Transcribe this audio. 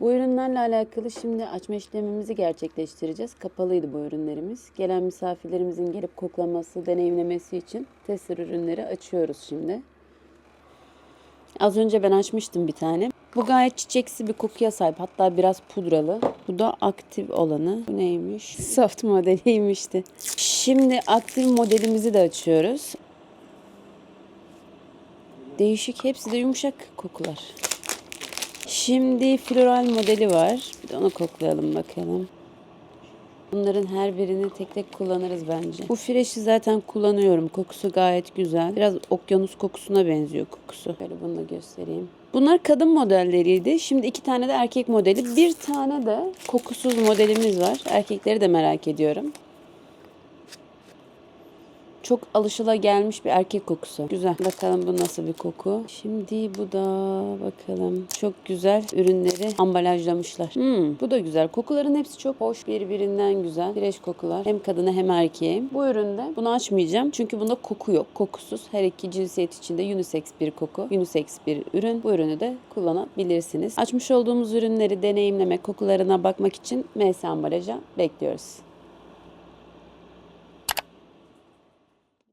Bu ürünlerle alakalı şimdi açma işlemimizi gerçekleştireceğiz. Kapalıydı bu ürünlerimiz. Gelen misafirlerimizin gelip koklaması, deneyimlemesi için tester ürünleri açıyoruz şimdi. Az önce ben açmıştım bir tane. Bu gayet çiçeksi bir kokuya sahip. Hatta biraz pudralı. Bu da aktif olanı. Bu neymiş? Soft modeliymişti. Şimdi aktif modelimizi de açıyoruz. Değişik. Hepsi de yumuşak kokular. Şimdi floral modeli var. Bir de onu koklayalım bakalım. Bunların her birini tek tek kullanırız bence. Bu freşi zaten kullanıyorum. Kokusu gayet güzel. Biraz okyanus kokusuna benziyor kokusu. Böyle bunu da göstereyim. Bunlar kadın modelleriydi. Şimdi iki tane de erkek modeli. Bir tane de kokusuz modelimiz var. Erkekleri de merak ediyorum. Çok alışıla gelmiş bir erkek kokusu. Güzel. Bakalım bu nasıl bir koku. Şimdi bu da bakalım. Çok güzel ürünleri ambalajlamışlar. Hmm, bu da güzel. Kokuların hepsi çok hoş. Birbirinden güzel. Fresh kokular. Hem kadına hem erkeğe. Bu üründe bunu açmayacağım. Çünkü bunda koku yok. Kokusuz. Her iki cinsiyet içinde unisex bir koku. Unisex bir ürün. Bu ürünü de kullanabilirsiniz. Açmış olduğumuz ürünleri deneyimlemek, kokularına bakmak için MS ambalaja bekliyoruz.